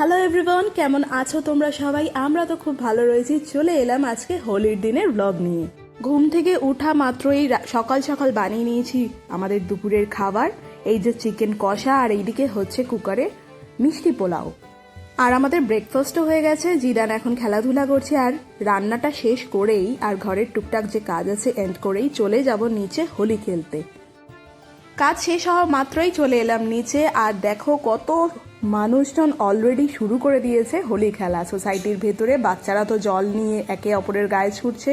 Hello everyone কেমন আছো তোমরা সবাই? আমরা তো খুব ভালো রয়েছি। চলে এলাম আজকে হোলির দিনের ব্লগ নিয়ে। ঘুম থেকে উঠা মাত্রই সকাল সকাল বানিয়ে নিয়েছি আমাদের দুপুরের খাবার। এই যে চিকেন কষা আর এইদিকে হচ্ছে কুকারে মিষ্টি পোলাও। আর আমাদের ব্রেকফাস্টও হয়ে গেছে। জিদান এখন খেলাধুলা করছে আর রান্নাটা শেষ করেই আর ঘরের টুকটাক যে কাজ আছে এন্ড করেই চলে যাব নিচে হোলি খেলতে। কাজ শেষ হওয়া মাত্রই চলে এলাম নিচে। আর দেখো কত মানুষজন অলরেডি শুরু করে দিয়েছে হোলি খেলা। সোসাইটির ভেতরে বাচ্চারা তো জল নিয়ে একে অপরের গায়ে ছুটছে।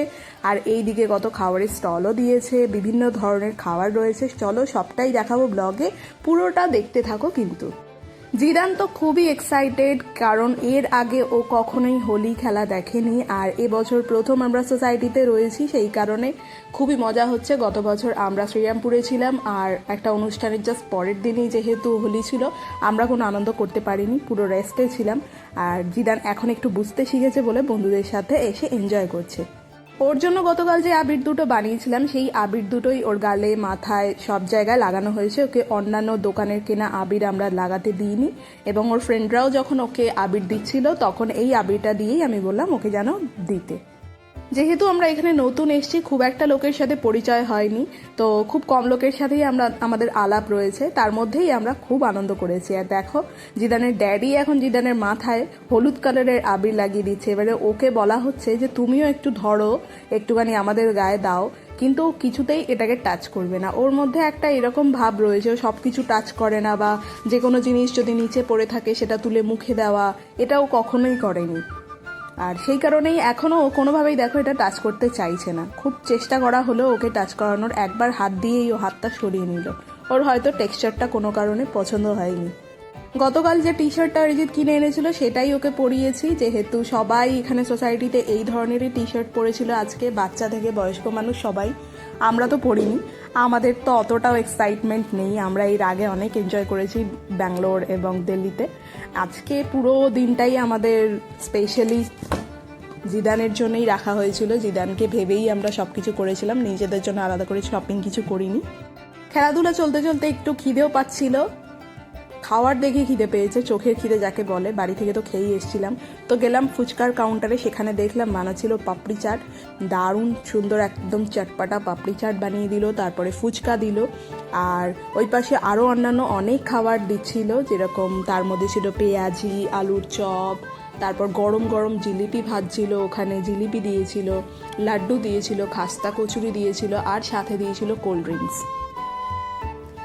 আর এই দিকে কত খাবারের স্টলও দিয়েছে, বিভিন্ন ধরনের খাবার রয়েছে। চলো সবটাই দেখাবো ব্লগে পুরোটা দেখতে থাকো কিন্তু। জিদান তো খুবই এক্সাইটেড কারণ এর আগে ও কখনোই হোলি খেলা দেখেনি, আর এবছর প্রথম আমরা সোসাইটিতে রয়েছি, সেই কারণে খুবই মজা হচ্ছে। গত বছর আমরা শ্রীরামপুরে ছিলাম, আর একটা অনুষ্ঠানের জাস্ট পরের দিনই যেহেতু হোলি ছিল, আমরা কোনো আনন্দ করতে পারিনি, পুরো রেস্টে ছিলাম। আর জিদান এখন একটু বুঝতে শিখেছে বলে বন্ধুদের সাথে এসে এনজয় করছে। ওর জন্য গতকাল যে আবির দুটো বানিয়েছিলাম, সেই আবির দুটোই ওর গালে, মাথায় সব জায়গায় লাগানো হয়েছে। ওকে অন্যান্য দোকানের কেনা আবির আমরা লাগাতে দিইনি এবং ওর ফ্রেন্ডরাও যখন ওকে আবির দিচ্ছিল, তখন এই আবিরটা দিয়েই আমি বললাম, ওকে যেন দিতে। যেহেতু আমরা এখানে নতুন এসছি, খুব একটা লোকের সাথে পরিচয় হয়নি। তো খুব কম লোকের সাথেই আমরা, আমাদের আলাপ রয়েছে। তার মধ্যেই আমরা খুব আনন্দ করেছি। আর দেখো, জিদানের ড্যাডি এখন জিদানের মাথায় হলুদ কালারের আবির লাগিয়ে দিচ্ছে। এবারে ওকে বলা হচ্ছে যে, তুমিও একটু ধরো, একটুখানি আমাদের গায়ে দাও। কিন্তু কিছুতেই এটাকে টাচ করবে না। ওর মধ্যে একটা এরকম ভাব রয়েছে, ও সব কিছু টাচ করে না বা যে কোনো জিনিস যদি নিচে পড়ে থাকে, সেটা তুলে মুখে দেওয়া এটাও কখনোই করেনি। আর সেই কারণেই এখনও ও কোনোভাবেই দেখো এটা টাচ করতে চাইছে না। খুব চেষ্টা করা হলেও ওকে টাচ করানোর একবার হাত দিয়েই ও হাতটা সরিয়ে নিল। ওর হয়তো টেক্সচারটা কোনো কারণে পছন্দ হয়নি। গতকাল যে টি শার্টটা অরিজিৎ কিনে এনেছিল, সেটাই ওকে পরিয়েছি। যেহেতু সবাই এখানে সোসাইটিতে এই ধরনেরই টি শার্ট পরেছিল, আজকে বাচ্চা থেকে বয়স্ক মানুষ সবাই, আমরা তো পড়িনি আমাদের তো অতটাও এক্সাইটমেন্ট নেই। আমরা এর আগে অনেক এনজয় করেছি ব্যাঙ্গালোর এবং দিল্লিতে। আজকে পুরো দিনটাই আমাদের স্পেশালি জিদানের জন্যই রাখা হয়েছিল। জিদানকে ভেবেই আমরা সব কিছু করেছিলাম। নিজেদের জন্য আলাদা করে শপিং কিছু করিনি। খেলাধুলা চলতে চলতে একটু খিদেও পাচ্ছিল। খাওয়ার দেখে খিদে পেয়েছে, চোখের খিদে যাকে বলে, বাড়ি থেকে তো খেয়েই এসেছিলাম। তো গেলাম ফুচকার কাউন্টারে সেখানে দেখলাম মানা ছিল পাপড়ি চাট। দারুণ সুন্দর একদম চটপাটা পাপড়ি চাট বানিয়ে দিল, তারপরে ফুচকা দিল। আর ওই পাশে আরও অন্যান্য অনেক খাবার দিচ্ছিল, যেরকম তার মধ্যে ছিল পেঁয়াজি, আলুর চপ, তারপর গরম গরম জিলিপি ভাজছিল, ওখানে জিলিপি দিয়েছিল, লাড্ডু দিয়েছিল, খাস্তা কচুরি দিয়েছিল, আর সাথে দিয়েছিল কোল্ড ড্রিঙ্কস।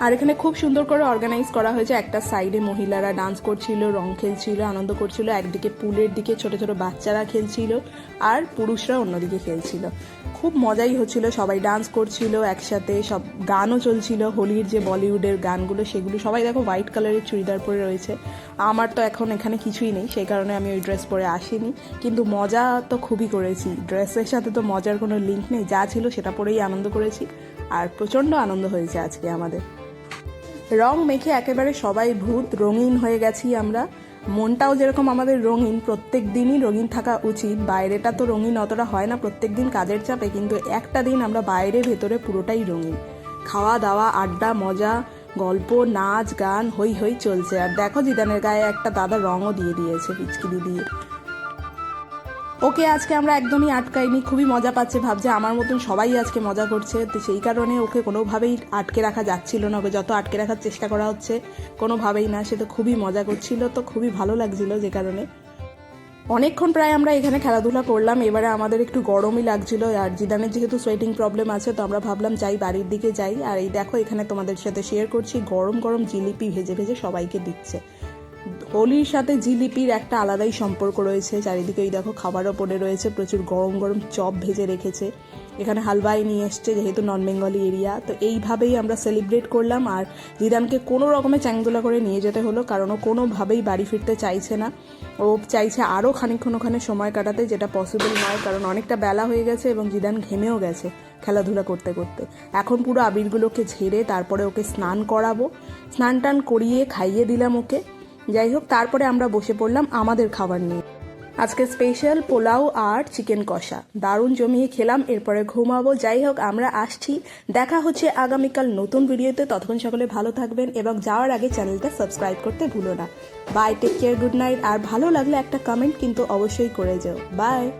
আর এখানে খুব সুন্দর করে অর্গানাইজ করা হয়েছে। একটা সাইডে মহিলারা ডান্স করছিল, রং খেলছিল, আনন্দ করছিল। একদিকে পুলের দিকে ছোট ছোট বাচ্চারা খেলছিল আর পুরুষরা অন্যদিকে খেলছিল। খুব মজাই হচ্ছিল, সবাই ডান্স করছিল একসাথে, সব গানও চলছিল। হোলির যে বলিউডের গানগুলো, সেগুলো সবাই দেখো হোয়াইট কালারের চুড়িদার পরে রয়েছে। আমার তো এখন এখানে কিছুই নেই, সেই কারণে আমি ওই ড্রেস পরে আসিনি। কিন্তু মজা তো খুবই করেছি। ড্রেসের সাথে তো মজার কোনো লিঙ্ক নেই। যা ছিল সেটা পরেই আনন্দ করেছি। আর প্রচণ্ড আনন্দ হয়েছে আজকে আমাদের। রং মেখে একেবারে সবাই ভূত, রঙিন হয়ে গেছি আমরা। মনটাও যেরকম আমাদের রঙিন, প্রত্যেক দিনই রঙিন থাকা উচিত। বাইরেটা তো রঙিন অতটা হয় না, প্রত্যেক দিন কাজের চাপে, কিন্তু একটা দিন আমরা বাইরে, ভেতরে পুরোটাই রঙিন। খাওয়া দাওয়া, আড্ডা, মজা, গল্প, নাচ, গান, হই হই চলছে। আর দেখো জিদানের গায়ে একটা দাদা রঙও দিয়ে দিয়েছে পিচকিরি দিয়ে ওকে আজকে আমরা একদমই আটকাইনি, খুবই মজা পাচ্ছে, ভাবছে আমার মতন সবাই আজকে মজা করছে। তো সেই কারণে ওকে কোনোভাবেই আটকে রাখা যাচ্ছিল না, ওকে যত আটকে রাখার চেষ্টা করা হচ্ছে, কোনোভাবেই না। সে তো খুবই মজা করছিল, তো খুবই ভালো লাগছিল যে কারণে। অনেকক্ষণ প্রায় আমরা এখানে খেলাধুলা করলাম, এবারে আমাদের একটু গরমই লাগছিল, আর জিদানের যেহেতু সোয়েটিং প্রবলেম আছে, তো আমরা ভাবলাম যাই, বাড়ির দিকে যাই। আর এই দেখো, এখানে তোমাদের সাথে শেয়ার করছি, গরম গরম জিলিপি ভেজে ভেজে সবাইকে দিচ্ছে। হোলির সাথে জিলিপির একটা আলাদাই সম্পর্ক রয়েছে। চারিদিকে এই দেখো খাবারও পড়ে রয়েছে, প্রচুর গরম গরম চপ ভেজে রেখেছে। এখানে হালুয়াই নিয়ে এসছে যেহেতু নন বেঙ্গলি এরিয়া, তো এইভাবেই আমরা সেলিব্রেট করলাম। আর জিদানকে কোনো রকমে চ্যাংদোলা করে নিয়ে যেতে হলো, কারণ ও কোনোভাবেই বাড়ি ফিরতে চাইছে না। ও চাইছে আরও খানিকক্ষণ ওখানে সময় কাটাতে, যেটা পসিবল নয়, কারণ অনেকটা বেলা হয়ে গেছে এবং জিদান ঘেমেও গেছে খেলাধুলা করতে করতে। এখন পুরো আবিরগুলোকে ঝেড়ে তারপরে ওকে স্নান করাবো। স্নান টান করিয়ে খাইয়ে দিলাম ওকে। যাই হোক তারপরে আমরা বসে পড়লাম আমাদের খাবার নিয়ে। আজকে স্পেশাল পোলাও আর চিকেন কষা। দারুণ জমিয়ে খেলাম, এরপরে ঘুমাবো। যাই হোক আমরা আসছি। দেখা হচ্ছে আগামীকাল নতুন ভিডিওতে। ততক্ষণ সকলে ভালো থাকবেন এবং যাওয়ার আগে চ্যানেলটা সাবস্ক্রাইব করতে ভুলো না। Bye take care good night আর ভালো লাগলে একটা কমেন্ট কিন্তু অবশ্যই করে যাও। বাই